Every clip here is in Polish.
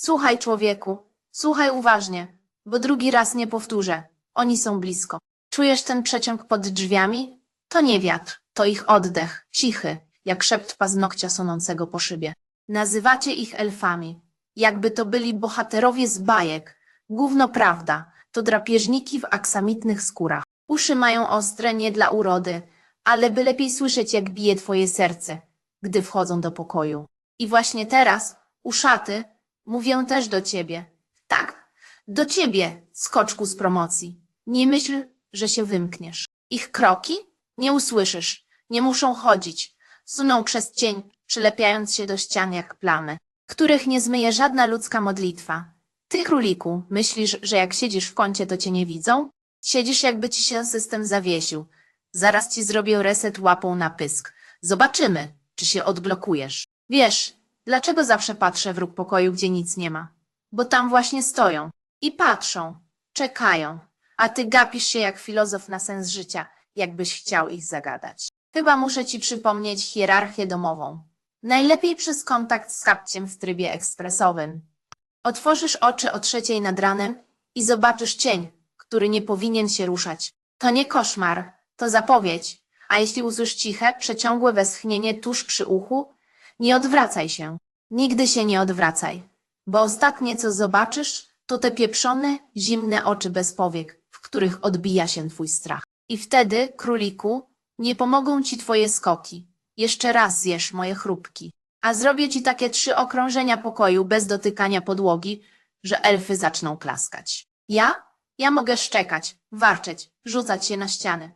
Słuchaj, człowieku, słuchaj uważnie, bo drugi raz nie powtórzę. Oni są blisko. Czujesz ten przeciąg pod drzwiami? To nie wiatr, to ich oddech, cichy, jak szept paznokcia sonącego po szybie. Nazywacie ich elfami, jakby to byli bohaterowie z bajek. Gówno prawda, to drapieżniki w aksamitnych skórach. Uszy mają ostre nie dla urody, ale by lepiej słyszeć, jak bije twoje serce, gdy wchodzą do pokoju. I właśnie teraz, uszaty, mówię też do ciebie. Tak, do ciebie, skoczku z promocji. Nie myśl, że się wymkniesz. Ich kroki? Nie usłyszysz. Nie muszą chodzić. Suną przez cień, przylepiając się do ścian jak plamy, których nie zmyje żadna ludzka modlitwa. Ty, króliku, myślisz, że jak siedzisz w kącie, to cię nie widzą? Siedzisz, jakby ci się system zawiesił. Zaraz ci zrobię reset łapą na pysk. Zobaczymy, czy się odblokujesz. Wiesz, dlaczego zawsze patrzę w róg pokoju, gdzie nic nie ma? Bo tam właśnie stoją. I patrzą, czekają. A ty gapisz się jak filozof na sens życia, jakbyś chciał ich zagadać. Chyba muszę ci przypomnieć hierarchię domową. Najlepiej przez kontakt z kapciem w trybie ekspresowym. Otworzysz oczy o trzeciej nad ranem i zobaczysz cień, który nie powinien się ruszać. To nie koszmar, to zapowiedź. A jeśli usłyszysz ciche, przeciągłe westchnienie tuż przy uchu, nie odwracaj się. Nigdy się nie odwracaj. Bo ostatnie, co zobaczysz, to te pieprzone, zimne oczy bez powiek, w których odbija się twój strach. I wtedy, króliku, nie pomogą ci twoje skoki. Jeszcze raz zjesz moje chrupki. A zrobię ci takie trzy okrążenia pokoju bez dotykania podłogi, że elfy zaczną klaskać. Ja? Ja mogę szczekać, warczeć, rzucać się na ściany.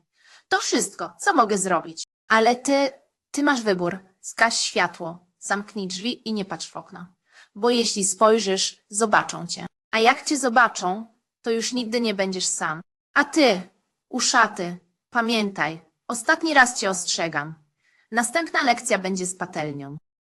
To wszystko, co mogę zrobić. Ale ty, ty masz wybór. Skaź światło, zamknij drzwi i nie patrz w okna. Bo jeśli spojrzysz, zobaczą cię. A jak cię zobaczą, to już nigdy nie będziesz sam. A ty, uszaty, pamiętaj, ostatni raz cię ostrzegam. Następna lekcja będzie z patelnią.